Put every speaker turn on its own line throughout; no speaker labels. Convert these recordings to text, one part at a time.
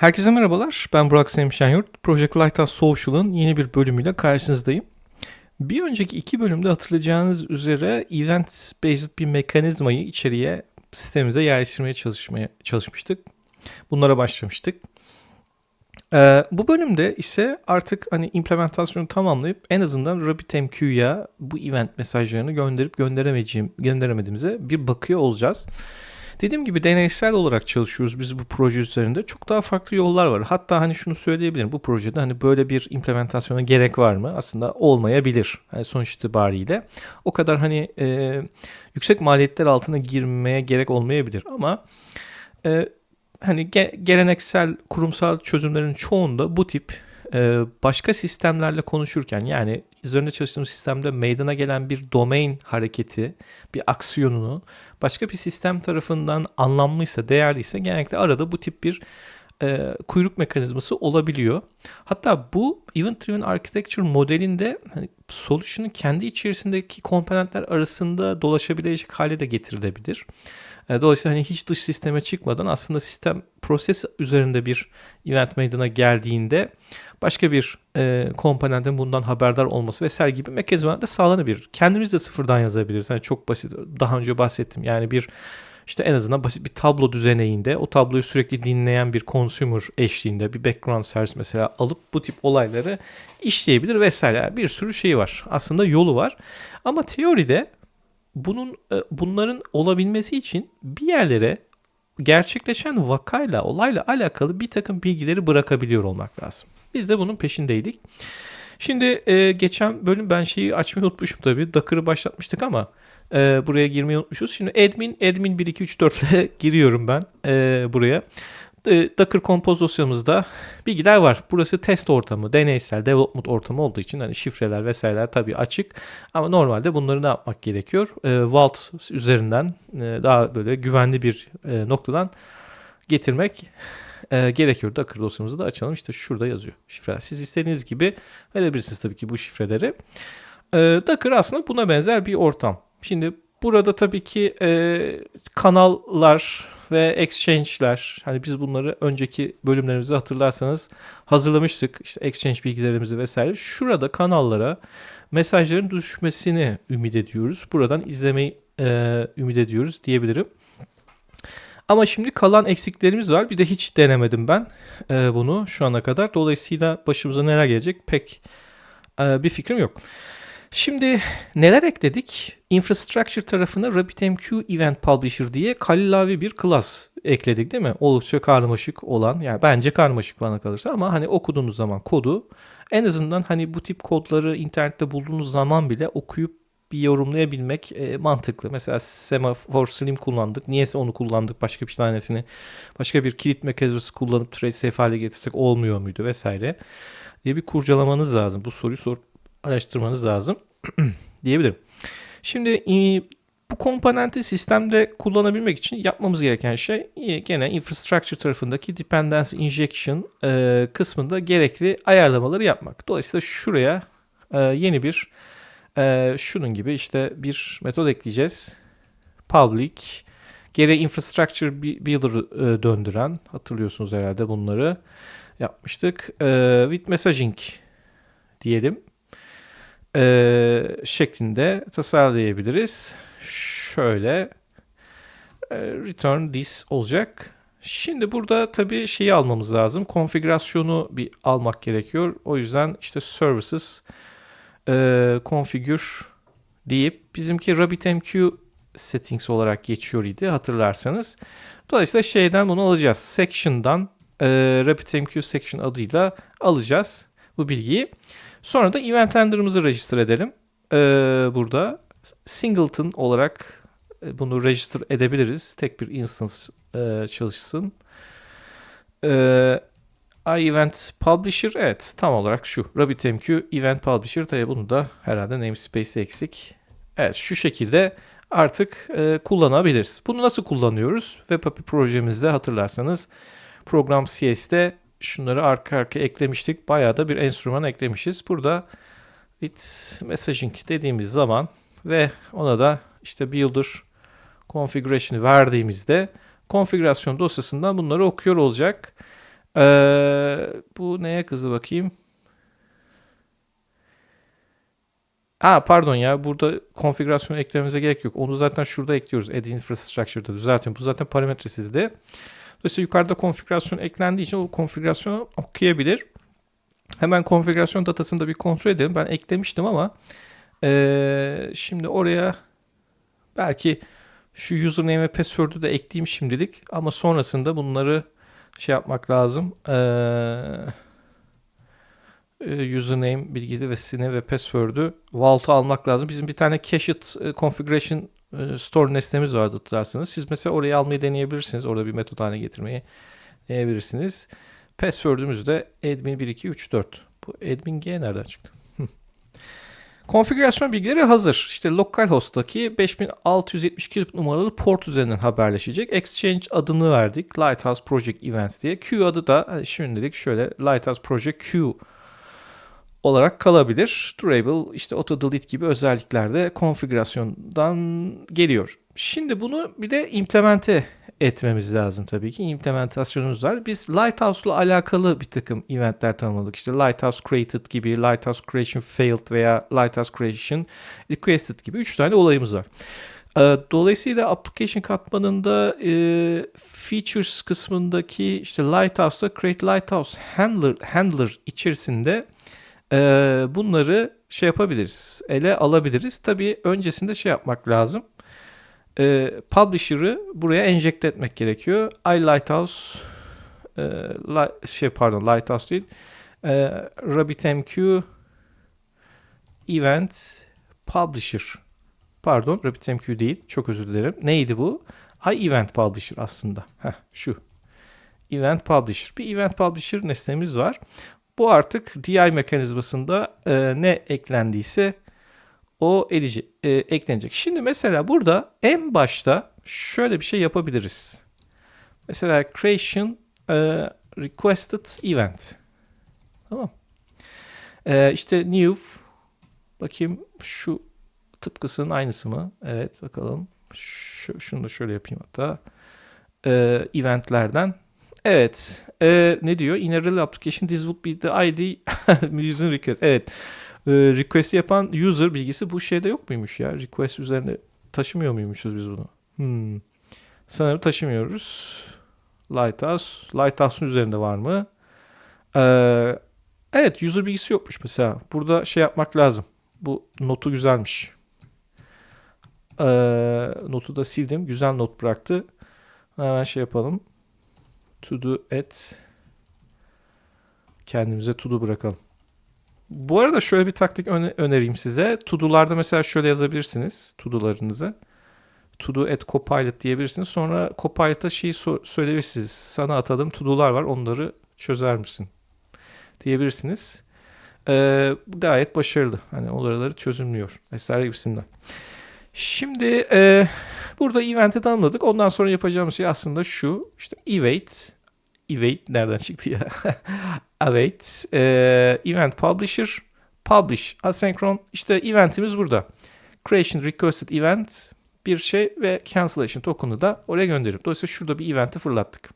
Herkese merhabalar. Ben Burak Selim Şenyurt. Project Lighthouse Social'ın yeni bir bölümüyle karşınızdayım. Bir önceki iki bölümde hatırlayacağınız üzere event-based bir mekanizmayı içeriye sistemimize yerleştirmeye çalışmaya çalışmıştık. Bunlara başlamıştık. Ee, bu bölümde ise artık hani implementasyonu tamamlayıp en azından RabbitMQ'ya bu event mesajlarını gönderip gönderemeyeceğim, gönderemediğimize bir bakıyor olacağız. Dediğim gibi deneysel olarak çalışıyoruz biz bu proje üzerinde. Çok daha farklı yollar var. Hatta hani şunu söyleyebilirim. Bu projede hani böyle bir implementasyona gerek var mı? Aslında olmayabilir. Yani sonuç itibariyle. O kadar hani e, yüksek maliyetler altına girmeye gerek olmayabilir. Ama e, hani ge- geleneksel kurumsal çözümlerin çoğunda bu tip başka sistemlerle konuşurken yani üzerinde çalıştığımız sistemde meydana gelen bir domain hareketi, bir aksiyonunu başka bir sistem tarafından anlamlıysa, değerliyse genellikle arada bu tip bir e, kuyruk mekanizması olabiliyor. Hatta bu Event Driven Architecture modelinde hani solution'ın kendi içerisindeki komponentler arasında dolaşabilecek hale de getirilebilir. E, dolayısıyla hani hiç dış sisteme çıkmadan aslında sistem proses üzerinde bir event meydana geldiğinde başka bir e, komponentin bundan haberdar olması vesaire gibi mekanizmalar da sağlanabilir. Kendimiz de sıfırdan yazabiliriz. Yani çok basit daha önce bahsettim. Yani bir işte en azından basit bir tablo düzeneğinde o tabloyu sürekli dinleyen bir consumer eşliğinde bir background service mesela alıp bu tip olayları işleyebilir vesaire. Bir sürü şey var. Aslında yolu var. Ama teoride bunun e, bunların olabilmesi için bir yerlere gerçekleşen vakayla, olayla alakalı bir takım bilgileri bırakabiliyor olmak lazım. Biz de bunun peşindeydik. Şimdi e, geçen bölüm ben şeyi açmayı unutmuşum tabii. Docker'ı başlatmıştık ama e, buraya girmeyi unutmuşuz. Şimdi admin, admin 1, 2, 3, 4 ile giriyorum ben e, buraya. E, Docker dosyamızda bilgiler var. Burası test ortamı, deneysel, development ortamı olduğu için hani şifreler vesaireler tabii açık. Ama normalde bunları ne yapmak gerekiyor? E, Vault üzerinden e, daha böyle güvenli bir e, noktadan getirmek e, gerekiyor. Docker dosyamızı da açalım. İşte şurada yazıyor şifreler. Siz istediğiniz gibi verebilirsiniz tabii ki bu şifreleri. E, Docker aslında buna benzer bir ortam. Şimdi burada tabii ki e, kanallar ve exchange'ler hani biz bunları önceki bölümlerimizde hatırlarsanız hazırlamıştık. İşte exchange bilgilerimizi vesaire. Şurada kanallara mesajların düşmesini ümit ediyoruz. Buradan izlemeyi e, ümit ediyoruz diyebilirim. Ama şimdi kalan eksiklerimiz var. Bir de hiç denemedim ben e, bunu şu ana kadar. Dolayısıyla başımıza neler gelecek pek e, bir fikrim yok. Şimdi neler ekledik? Infrastructure tarafına RabbitMQ Event Publisher diye kalilavi bir class ekledik değil mi? Oldukça karmaşık olan yani bence karmaşık bana kalırsa ama hani okuduğunuz zaman kodu en azından hani bu tip kodları internette bulduğunuz zaman bile okuyup bir yorumlayabilmek e, mantıklı. Mesela Semaphore Slim kullandık. Niyeyse onu kullandık. Başka bir tanesini başka bir kilit mekanizması kullanıp trace safe hale getirsek olmuyor muydu vesaire diye bir kurcalamanız lazım. Bu soruyu sor araştırmanız lazım diyebilirim. Şimdi e, bu komponenti sistemde kullanabilmek için yapmamız gereken şey e, gene infrastructure tarafındaki dependency injection e, kısmında gerekli ayarlamaları yapmak. Dolayısıyla şuraya yeni bir şunun gibi işte bir metod ekleyeceğiz. Public geri infrastructure builder döndüren hatırlıyorsunuz herhalde bunları yapmıştık. With messaging diyelim e, şeklinde tasarlayabiliriz. Şöyle e, return this olacak. Şimdi burada tabii şeyi almamız lazım. Konfigürasyonu bir almak gerekiyor. O yüzden işte services e, configure deyip bizimki RabbitMQ settings olarak geçiyor idi hatırlarsanız. Dolayısıyla şeyden bunu alacağız. Section'dan e, RabbitMQ section adıyla alacağız bu bilgiyi. Sonra da event render'ımızı register edelim. Ee, burada singleton olarak e, bunu register edebiliriz. Tek bir instance e, çalışsın. Ee, event publisher evet tam olarak şu. RabbitMQ event publisher tabi bunu da herhalde namespace eksik. Evet şu şekilde artık e, kullanabiliriz. Bunu nasıl kullanıyoruz? WebAPI projemizde hatırlarsanız program CS'de şunları arka arka eklemiştik. Bayağı da bir enstrüman eklemişiz. Burada with messaging dediğimiz zaman ve ona da işte builder configuration'ı verdiğimizde konfigürasyon dosyasından bunları okuyor olacak. Ee, bu neye kızdı bakayım? Aa pardon ya burada konfigürasyon eklememize gerek yok. Onu zaten şurada ekliyoruz. Add infrastructure'da düzeltiyorum. Bu zaten parametresizdi. Dolayısıyla yukarıda konfigürasyon eklendiği için o konfigürasyonu okuyabilir. Hemen konfigürasyon datasını da bir kontrol edelim. Ben eklemiştim ama ee, şimdi oraya belki şu username ve password'ü de ekleyeyim şimdilik. Ama sonrasında bunları şey yapmak lazım. Eee username bilgisi ve password'ü vault'a almak lazım. Bizim bir tane cached configuration store nesnemiz vardı hatırlarsanız. Siz mesela orayı almayı deneyebilirsiniz. Orada bir metot haline getirmeyi deneyebilirsiniz. Password'ümüz de admin1234. Bu admin g nereden çıktı? Konfigürasyon bilgileri hazır. İşte localhost'taki 5672 numaralı port üzerinden haberleşecek. Exchange adını verdik. Lighthouse Project Events diye. Q adı da hani şimdilik şöyle Lighthouse Project Q olarak kalabilir. Durable işte auto delete gibi özellikler de konfigürasyondan geliyor. Şimdi bunu bir de implemente etmemiz lazım tabii ki. İmplementasyonumuz var. Biz Lighthouse'la alakalı bir takım eventler tanımladık. İşte Lighthouse Created gibi, Lighthouse Creation Failed veya Lighthouse Creation Requested gibi 3 tane olayımız var. Dolayısıyla application katmanında e, features kısmındaki işte Lighthouse'da Create Lighthouse Handler, Handler içerisinde e, bunları şey yapabiliriz, ele alabiliriz. Tabii öncesinde şey yapmak lazım. E, publisher'ı buraya enjekte etmek gerekiyor. I Lighthouse e, li, şey pardon Lighthouse değil. E, RabbitMQ Event Publisher. Pardon RabbitMQ değil. Çok özür dilerim. Neydi bu? I Event Publisher aslında. Heh, şu. Event Publisher. Bir Event Publisher nesnemiz var. Bu artık DI mekanizmasında e, ne eklendiyse o edici, e, eklenecek. Şimdi mesela burada en başta şöyle bir şey yapabiliriz. Mesela creation e, requested event. Tamam. E, işte new bakayım şu tıpkısının aynısı mı? Evet bakalım. Şu, şunu da şöyle yapayım hatta. E, eventlerden Evet. E, ne diyor? In a real application this would be the ID user request. Evet. E, request yapan user bilgisi bu şeyde yok muymuş ya? Request üzerine taşımıyor muymuşuz biz bunu? Hmm. Sanırım taşımıyoruz. Lighthouse. Lighthouse'un üzerinde var mı? Ee, evet user bilgisi yokmuş mesela. Burada şey yapmak lazım. Bu notu güzelmiş. Ee, notu da sildim. Güzel not bıraktı. Hemen şey yapalım to do et kendimize to do bırakalım. Bu arada şöyle bir taktik öne önereyim size. To do'larda mesela şöyle yazabilirsiniz to do'larınızı. To do at copilot diyebilirsiniz. Sonra copilot'a şeyi so söyleyebilirsiniz. Sana atadığım to do'lar var onları çözer misin? Diyebilirsiniz. Ee, gayet başarılı. Hani oraları çözümlüyor. Vesaire gibisinden. Şimdi e, burada event'i tanımladık. Ondan sonra yapacağımız şey aslında şu. İşte event. Event nereden çıktı ya? await. E, event publisher. Publish. Asyncron. İşte eventimiz burada. Creation requested event bir şey ve cancellation token'ı da oraya gönderirim. Dolayısıyla şurada bir event'i fırlattık.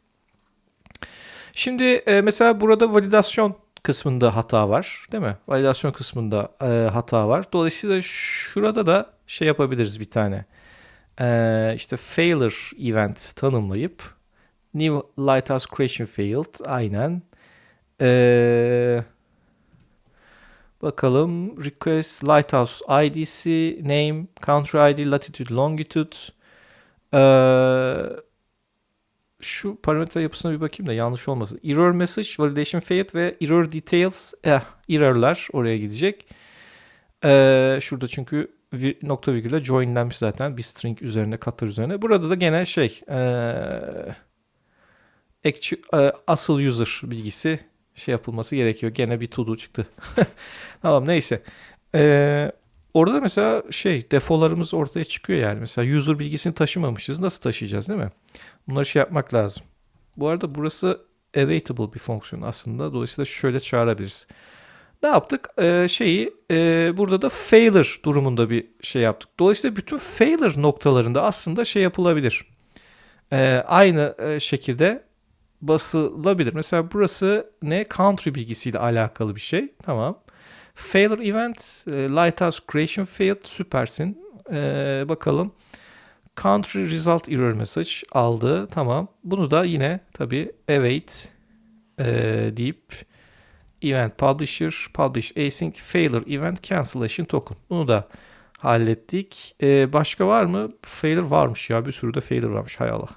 Şimdi e, mesela burada validasyon kısmında hata var değil mi? Validasyon kısmında e, hata var. Dolayısıyla şurada da şey yapabiliriz bir tane. E, işte failure event tanımlayıp new lighthouse creation failed aynen. E, bakalım request lighthouse IDC name country ID latitude longitude e, şu parametre yapısına bir bakayım da yanlış olmasın. Error message, validation failed ve error details eh, error'lar oraya gidecek. Ee, şurada çünkü vir, nokta virgülle joinlenmiş zaten bir string üzerine katır üzerine. Burada da gene şey ee, ekçi, e, asıl user bilgisi şey yapılması gerekiyor. Gene bir to do çıktı. tamam neyse. Ee, orada mesela şey defolarımız ortaya çıkıyor yani. Mesela user bilgisini taşımamışız. Nasıl taşıyacağız değil mi? Bunları şey yapmak lazım. Bu arada burası awaitable bir fonksiyon aslında. Dolayısıyla şöyle çağırabiliriz. Ne yaptık? Ee, şeyi e, burada da failure durumunda bir şey yaptık. Dolayısıyla bütün failure noktalarında aslında şey yapılabilir. Ee, aynı e, şekilde basılabilir. Mesela burası ne? Country bilgisiyle alakalı bir şey. Tamam. Failure event, e, Lighthouse creation failed. Süpersin. Ee, bakalım. Country result error message aldı. Tamam. Bunu da yine tabii await e, deyip event publisher, publish async failure event cancellation token. Bunu da hallettik. Ee, başka var mı? Failure varmış ya. Bir sürü de failure varmış. Hay Allah.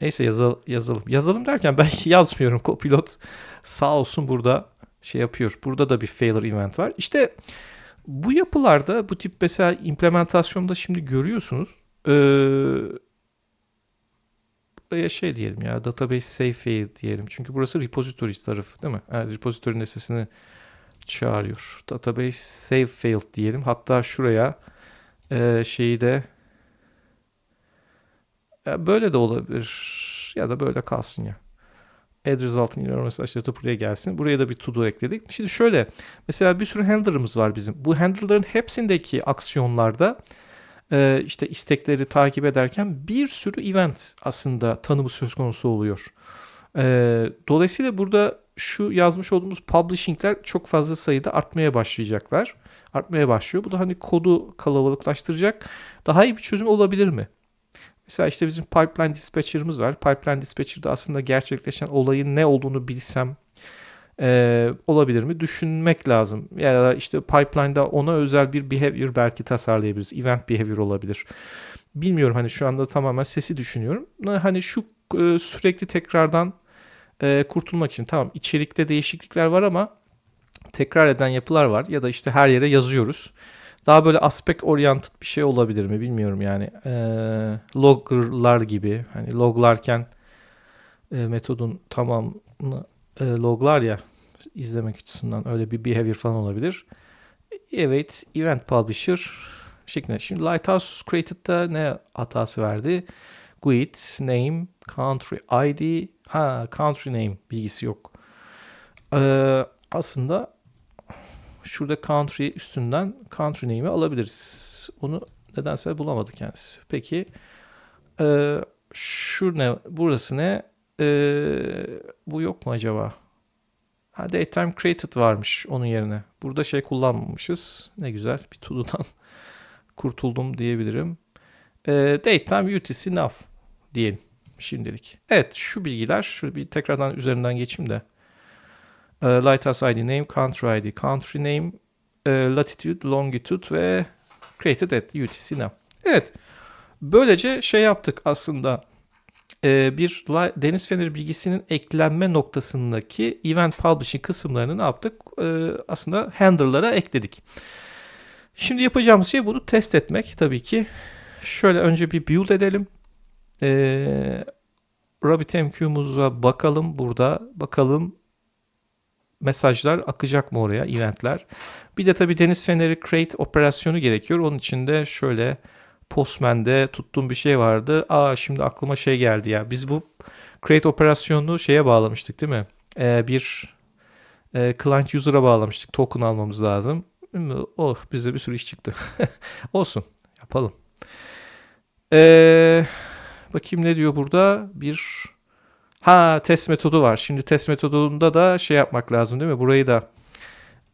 Neyse yazal yazalım. Yazalım derken ben yazmıyorum. Copilot sağ olsun burada şey yapıyor. Burada da bir failure event var. İşte bu yapılarda bu tip mesela implementasyonda şimdi görüyorsunuz. Ee, buraya şey diyelim ya database save fail diyelim. Çünkü burası repository tarafı değil mi? Yani repository nesnesini çağırıyor. Database save fail diyelim. Hatta şuraya e, şeyi de ya böyle de olabilir ya da böyle kalsın ya. Add result'ın error mesajları buraya gelsin. Buraya da bir to do ekledik. Şimdi şöyle mesela bir sürü handler'ımız var bizim. Bu handler'ların hepsindeki aksiyonlarda e, işte istekleri takip ederken bir sürü event aslında tanımı söz konusu oluyor. E, dolayısıyla burada şu yazmış olduğumuz publishing'ler çok fazla sayıda artmaya başlayacaklar. Artmaya başlıyor. Bu da hani kodu kalabalıklaştıracak. Daha iyi bir çözüm olabilir mi? Mesela işte bizim pipeline dispatcher'ımız var. Pipeline dispatcher'da aslında gerçekleşen olayın ne olduğunu bilsem e, olabilir mi? Düşünmek lazım. Ya da işte pipeline'da ona özel bir behavior belki tasarlayabiliriz. Event behavior olabilir. Bilmiyorum hani şu anda tamamen sesi düşünüyorum. Hani şu e, sürekli tekrardan e, kurtulmak için tamam içerikte değişiklikler var ama tekrar eden yapılar var ya da işte her yere yazıyoruz. Daha böyle aspect oriented bir şey olabilir mi bilmiyorum yani. E, logger'lar gibi hani loglarken e, metodun tamamını e, loglar ya izlemek açısından öyle bir behavior falan olabilir. Evet, event publisher şeklinde. Şimdi Lighthouse Created'da ne hatası verdi? GUID, name, country ID. Ha, country name bilgisi yok. Ee, aslında şurada country üstünden country name'i alabiliriz. Onu nedense bulamadık kendisi. Peki e, şu ne? Burası ne? E, bu yok mu acaba? Ha, Daytime Created varmış onun yerine. Burada şey kullanmamışız. Ne güzel bir todo'dan kurtuldum diyebilirim. E, Daytime UTC Nav diyelim şimdilik. Evet şu bilgiler. Şöyle bir tekrardan üzerinden geçeyim de. E, Lighthouse ID name, country ID, country name, latitude, longitude ve created at UTC Nav. Evet. Böylece şey yaptık aslında e, bir deniz feneri bilgisinin eklenme noktasındaki event publishing kısımlarını ne yaptık? E, aslında handler'lara ekledik. Şimdi yapacağımız şey bunu test etmek tabii ki. Şöyle önce bir build edelim. E, RabbitMQ'muza bakalım burada. Bakalım mesajlar akacak mı oraya, eventler. Bir de tabii deniz feneri create operasyonu gerekiyor. Onun için de şöyle Postman'de tuttuğum bir şey vardı. Aa şimdi aklıma şey geldi ya. Biz bu create operasyonunu şeye bağlamıştık değil mi? Ee, bir e, client user'a bağlamıştık. Token almamız lazım. Oh bize bir sürü iş çıktı. Olsun yapalım. Ee, bakayım ne diyor burada? Bir ha test metodu var. Şimdi test metodunda da şey yapmak lazım değil mi? Burayı da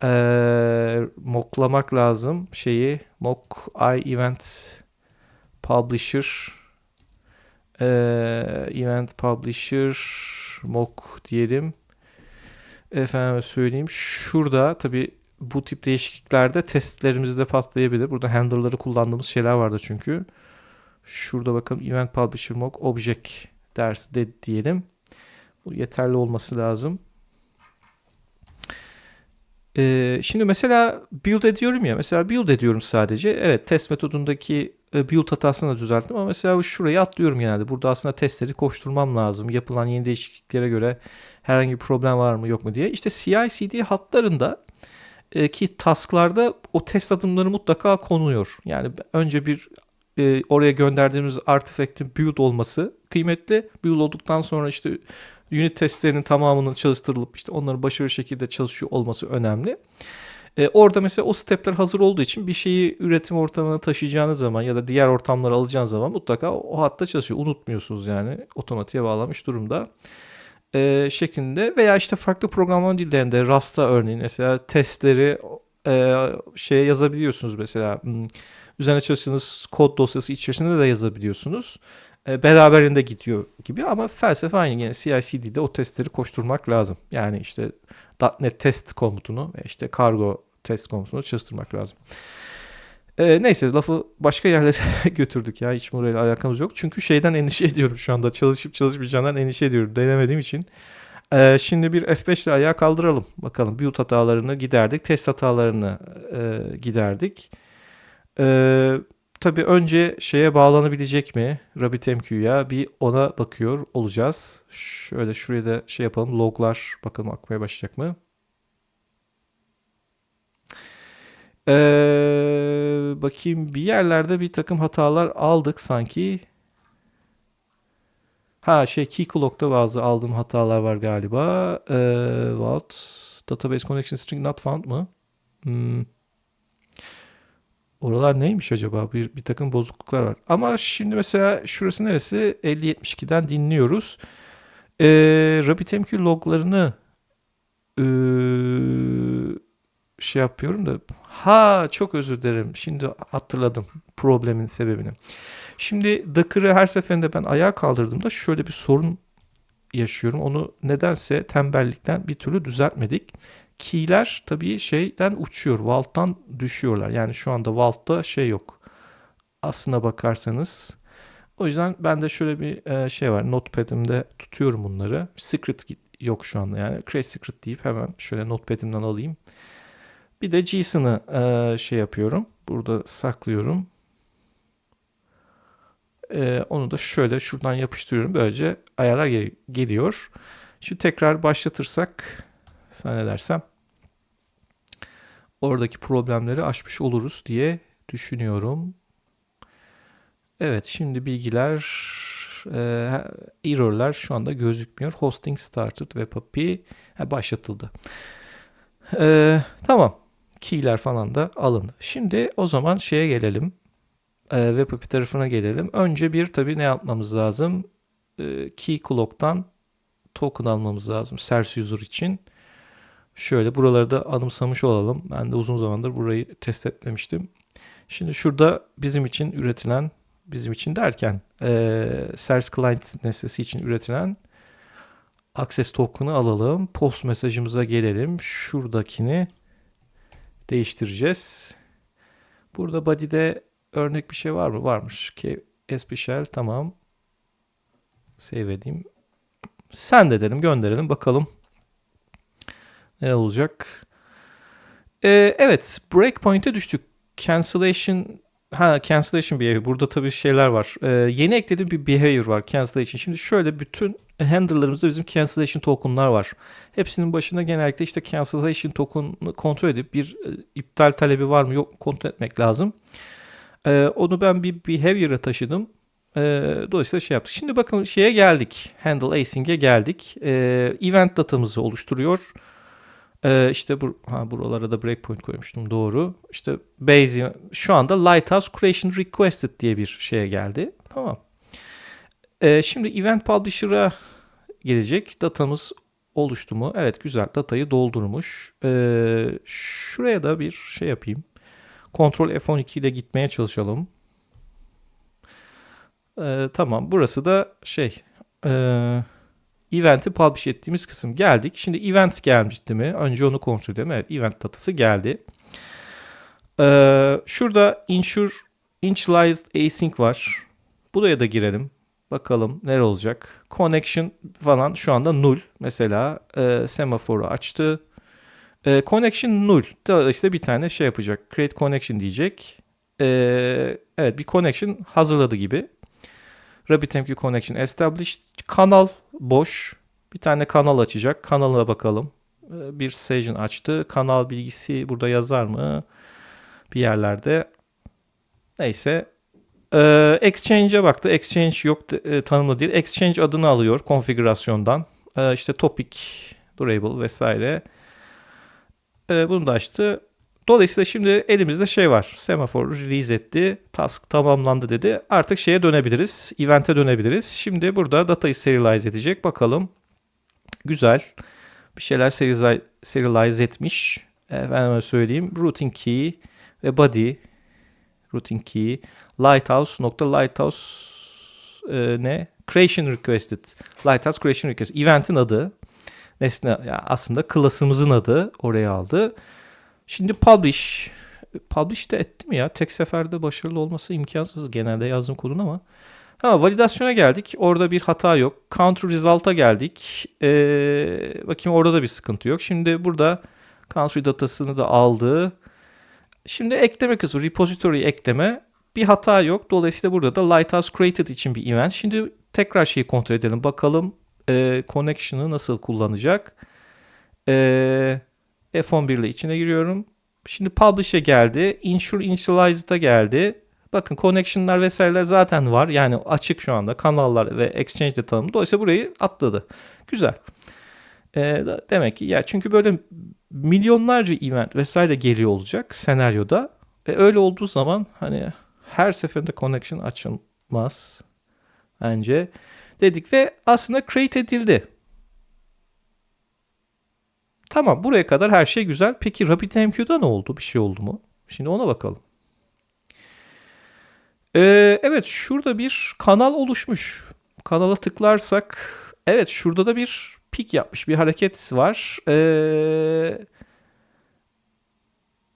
e, mocklamak lazım şeyi. Mock i event publisher e, event publisher mock diyelim. Efendim söyleyeyim. Şurada tabi bu tip değişikliklerde testlerimizde patlayabilir. Burada handler'ları kullandığımız şeyler vardı çünkü. Şurada bakalım event publisher mock object ders de diyelim. Bu yeterli olması lazım. Ee, şimdi mesela build ediyorum ya. Mesela build ediyorum sadece. Evet test metodundaki build hatasını da düzelttim ama mesela şurayı atlıyorum genelde. Burada aslında testleri koşturmam lazım. Yapılan yeni değişikliklere göre herhangi bir problem var mı yok mu diye. İşte CI/CD hatlarında e, ki tasklarda o test adımları mutlaka konuyor. Yani önce bir e, oraya gönderdiğimiz artifact'in build olması kıymetli. Build olduktan sonra işte unit testlerinin tamamının çalıştırılıp işte onların başarılı şekilde çalışıyor olması önemli. E, orada mesela o stepler hazır olduğu için bir şeyi üretim ortamına taşıyacağınız zaman ya da diğer ortamlara alacağınız zaman mutlaka o hatta çalışıyor. Unutmuyorsunuz yani otomatiğe bağlamış durumda. e, şeklinde veya işte farklı programlama dillerinde Rust'ta örneğin mesela testleri e, şeye yazabiliyorsunuz mesela hmm, üzerine çalıştığınız kod dosyası içerisinde de yazabiliyorsunuz. E, beraberinde gidiyor gibi ama felsefe aynı. Yani CI/CD'de o testleri koşturmak lazım. Yani işte .NET test komutunu ve işte kargo test komutunu çalıştırmak lazım. E, neyse lafı başka yerlere götürdük ya. Hiç burayla alakamız yok. Çünkü şeyden endişe ediyorum şu anda. Çalışıp çalışmayacağından endişe ediyorum. Denemediğim için. E, şimdi bir F5 ile ayağa kaldıralım. Bakalım build hatalarını giderdik. Test hatalarını e, giderdik. Eee Tabii önce şeye bağlanabilecek mi? RabbitMQ'ya bir ona bakıyor olacağız. Şöyle şuraya da şey yapalım. Loglar bakalım akmaya başlayacak mı? Ee, bakayım bir yerlerde bir takım hatalar aldık sanki. Ha şey key clock'ta bazı aldığım hatalar var galiba. Ee, what? Database connection string not found mı? Hmm. Oralar neymiş acaba? Bir, bir takım bozukluklar var. Ama şimdi mesela şurası neresi? 50-72'den dinliyoruz. Ee, RabbitMQ loglarını ee, şey yapıyorum da ha çok özür dilerim. Şimdi hatırladım problemin sebebini. Şimdi Docker'ı her seferinde ben ayağa kaldırdığımda şöyle bir sorun yaşıyorum. Onu nedense tembellikten bir türlü düzeltmedik key'ler tabii şeyden uçuyor. Vault'tan düşüyorlar. Yani şu anda Vault'ta şey yok. Aslına bakarsanız. O yüzden ben de şöyle bir e, şey var. Notepad'imde tutuyorum bunları. Secret yok şu anda yani. Create secret deyip hemen şöyle notepad'imden alayım. Bir de JSON'ı e, şey yapıyorum. Burada saklıyorum. E, onu da şöyle şuradan yapıştırıyorum. Böylece ayarlar gel geliyor. Şimdi tekrar başlatırsak zannedersem oradaki problemleri aşmış oluruz diye düşünüyorum. Evet şimdi bilgiler e, error'lar şu anda gözükmüyor. Hosting started API ha, başlatıldı. E, tamam. Key'ler falan da alındı. Şimdi o zaman şeye gelelim. E, web API tarafına gelelim. Önce bir tabii ne yapmamız lazım? E, key clock'tan token almamız lazım. Service user için. Şöyle buraları da anımsamış olalım. Ben de uzun zamandır burayı test etmemiştim. Şimdi şurada bizim için üretilen, bizim için derken e, Service Client nesnesi için üretilen Access Token'ı alalım. Post mesajımıza gelelim. Şuradakini değiştireceğiz. Burada body'de örnek bir şey var mı? Varmış. Ki SPShell tamam. Save edeyim. Sen de gönderelim bakalım ne olacak? Ee, evet breakpoint'e düştük. Cancellation Ha cancellation behavior. Burada tabii şeyler var. Ee, yeni eklediğim bir behavior var cancellation. Şimdi şöyle bütün handler'larımızda bizim cancellation token'lar var. Hepsinin başında genellikle işte cancellation token'ı kontrol edip bir e, iptal talebi var mı yok kontrol etmek lazım. Ee, onu ben bir behavior'a taşıdım. Ee, dolayısıyla şey yaptık. Şimdi bakın şeye geldik. Handle asynch'e geldik. Ee, event datamızı oluşturuyor. Ee, işte bu, ha, buralara da breakpoint koymuştum doğru. İşte base şu anda Lighthouse Creation Requested diye bir şeye geldi. Tamam. Ee, şimdi Event Publisher'a gelecek. Datamız oluştu mu? Evet güzel datayı doldurmuş. Ee, şuraya da bir şey yapayım. Ctrl F12 ile gitmeye çalışalım. Ee, tamam burası da şey... Ee, event'i publish ettiğimiz kısım geldik. Şimdi event gelmişti mi? Önce onu kontrol edelim. Evet event datası geldi. Ee, şurada ensure initialized async var. Buraya da girelim. Bakalım neler olacak. Connection falan şu anda null. Mesela e, semaforu açtı. E, connection null. Dolayısıyla bir tane şey yapacak. Create connection diyecek. E, evet bir connection hazırladı gibi. RabbitMQ connection established. Kanal boş. Bir tane kanal açacak. Kanalına bakalım. Ee, bir session açtı. Kanal bilgisi burada yazar mı? Bir yerlerde. Neyse. Ee, Exchange'e baktı. Exchange yok e, tanımlı değil. Exchange adını alıyor konfigürasyondan. Ee, işte topic, durable vesaire. Ee, bunu da açtı. Dolayısıyla şimdi elimizde şey var. Semafor release etti. Task tamamlandı dedi. Artık şeye dönebiliriz. Event'e dönebiliriz. Şimdi burada datayı serialize edecek. Bakalım. Güzel. Bir şeyler serialize, serialize etmiş. Efendime söyleyeyim. Routing key ve body. Routing key. Lighthouse nokta lighthouse e, ne? Creation requested. Lighthouse creation request. Event'in adı. Nesne aslında klasımızın adı oraya aldı. Şimdi publish. Publish de etti mi ya? Tek seferde başarılı olması imkansız genelde yazdığım kodun ama. Ha validasyona geldik. Orada bir hata yok. Country result'a geldik. Ee, bakayım orada da bir sıkıntı yok. Şimdi burada country datasını da aldı. Şimdi ekleme kısmı repository ekleme bir hata yok. Dolayısıyla burada da Lighthouse created için bir event. Şimdi tekrar şeyi kontrol edelim. Bakalım e, connection'ı nasıl kullanacak. E, F11 ile içine giriyorum. Şimdi publish'e geldi. Insure initialized'a geldi. Bakın connection'lar vesaireler zaten var. Yani açık şu anda. Kanallar ve exchange de tanımlı. Dolayısıyla burayı atladı. Güzel. E, demek ki ya çünkü böyle milyonlarca event vesaire geliyor olacak senaryoda. E, öyle olduğu zaman hani her seferinde connection açılmaz bence dedik ve aslında create edildi. Tamam buraya kadar her şey güzel. Peki RabbitMQ'da ne oldu? Bir şey oldu mu? Şimdi ona bakalım. Ee, evet şurada bir kanal oluşmuş. Kanala tıklarsak evet şurada da bir pik yapmış bir hareket var. Ee,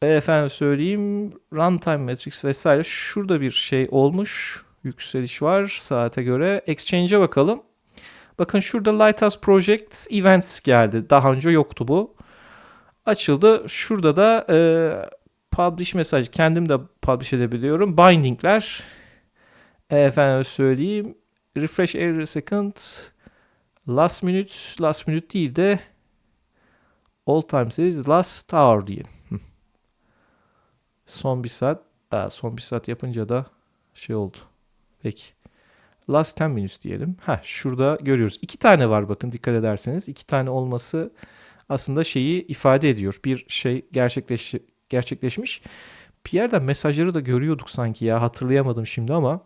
efendim söyleyeyim runtime metrics vesaire şurada bir şey olmuş. Yükseliş var saate göre. Exchange'e bakalım. Bakın şurada Lighthouse Project Events geldi. Daha önce yoktu bu. Açıldı. Şurada da e, publish mesaj. Kendim de publish edebiliyorum. Bindingler. E, efendim söyleyeyim. Refresh every second. Last minute. Last minute değil de all time series last hour diyelim. Son bir saat. Aa, son bir saat yapınca da şey oldu. Peki. Last 10 minutes diyelim. Ha şurada görüyoruz. İki tane var bakın dikkat ederseniz. İki tane olması aslında şeyi ifade ediyor. Bir şey gerçekleş, gerçekleşmiş. Pierre'den mesajları da görüyorduk sanki ya hatırlayamadım şimdi ama.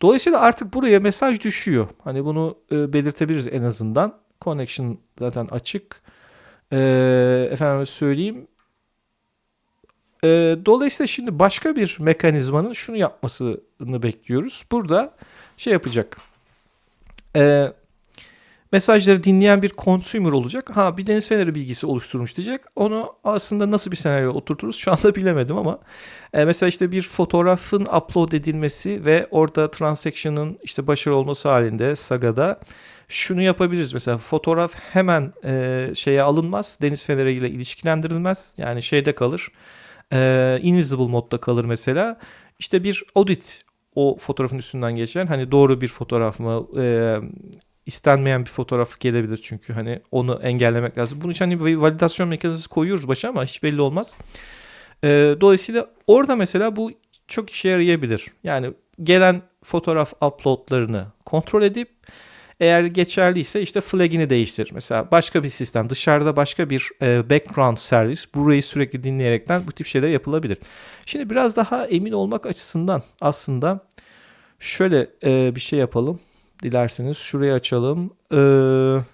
Dolayısıyla artık buraya mesaj düşüyor. Hani bunu e, belirtebiliriz en azından. Connection zaten açık. E, efendim söyleyeyim. E, dolayısıyla şimdi başka bir mekanizmanın şunu yapmasını bekliyoruz. Burada şey yapacak. E, mesajları dinleyen bir consumer olacak. Ha bir deniz feneri bilgisi oluşturmuş diyecek. Onu aslında nasıl bir senaryo oturturuz şu anda bilemedim ama e, mesela işte bir fotoğrafın upload edilmesi ve orada transaction'ın işte başarılı olması halinde Saga'da şunu yapabiliriz. Mesela fotoğraf hemen e, şeye alınmaz. Deniz feneriyle ilişkilendirilmez. Yani şeyde kalır. E, invisible modda kalır mesela. İşte bir audit o fotoğrafın üstünden geçen hani doğru bir fotoğraf mı e, istenmeyen bir fotoğraf gelebilir çünkü hani onu engellemek lazım. Bunun için hani validasyon mekanizması koyuyoruz başa ama hiç belli olmaz. E, dolayısıyla orada mesela bu çok işe yarayabilir. Yani gelen fotoğraf uploadlarını kontrol edip eğer geçerliyse işte flag'ini değiştir. Mesela başka bir sistem dışarıda başka bir e, background servis burayı sürekli dinleyerekten bu tip şeyler yapılabilir. Şimdi biraz daha emin olmak açısından aslında şöyle e, bir şey yapalım. Dilerseniz şurayı açalım. Ee,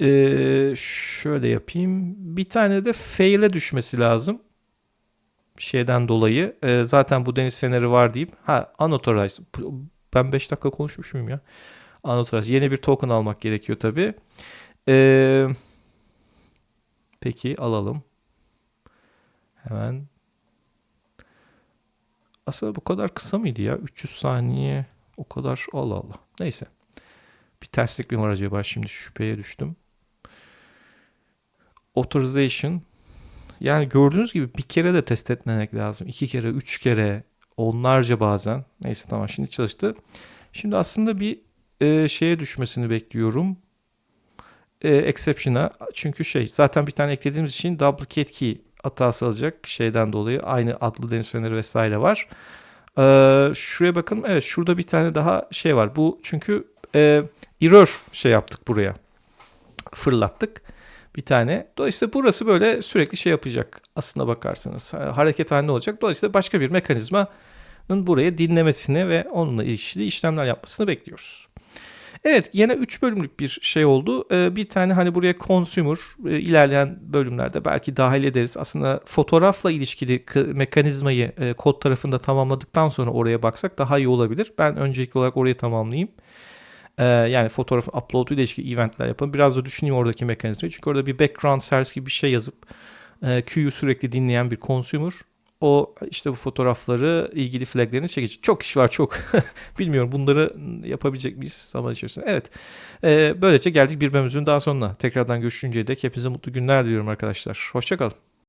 Ee, şöyle yapayım. Bir tane de fail'e düşmesi lazım. Şeyden dolayı. Ee, zaten bu deniz feneri var deyip. Ha unauthorized. Ben 5 dakika konuşmuş muyum ya? Unauthorized. Yeni bir token almak gerekiyor tabii. Ee, peki alalım. Hemen aslında bu kadar kısa mıydı ya? 300 saniye o kadar Allah Allah. Neyse. Bir terslik mi var acaba? Şimdi şüpheye düştüm. Authorization. Yani gördüğünüz gibi bir kere de test etmemek lazım. İki kere, üç kere, onlarca bazen. Neyse tamam şimdi çalıştı. Şimdi aslında bir e, şeye düşmesini bekliyorum. E, exception'a. Çünkü şey zaten bir tane eklediğimiz için duplicate key hatası alacak şeyden dolayı. Aynı adlı deniz vesaire var. Ee, şuraya bakın. Evet şurada bir tane daha şey var. Bu çünkü e, error şey yaptık buraya. Fırlattık bir tane. Dolayısıyla burası böyle sürekli şey yapacak aslında bakarsanız. Hareket halinde olacak. Dolayısıyla başka bir mekanizma buraya dinlemesini ve onunla ilişkili işlemler yapmasını bekliyoruz. Evet yine 3 bölümlük bir şey oldu. Ee, bir tane hani buraya consumer e, ilerleyen bölümlerde belki dahil ederiz. Aslında fotoğrafla ilişkili mekanizmayı e, kod tarafında tamamladıktan sonra oraya baksak daha iyi olabilir. Ben öncelikli olarak orayı tamamlayayım. Ee, yani fotoğrafın upload ile ilişkili eventler yapalım. Biraz da düşüneyim oradaki mekanizmayı. Çünkü orada bir background service gibi bir şey yazıp e, queue'yu sürekli dinleyen bir consumer o işte bu fotoğrafları ilgili flaglerini çekecek. Çok iş var çok. Bilmiyorum bunları yapabilecek miyiz zaman içerisinde. Evet. Ee, böylece geldik bir bölümümüzün daha sonuna. Tekrardan görüşünceye dek hepinize mutlu günler diliyorum arkadaşlar. Hoşçakalın.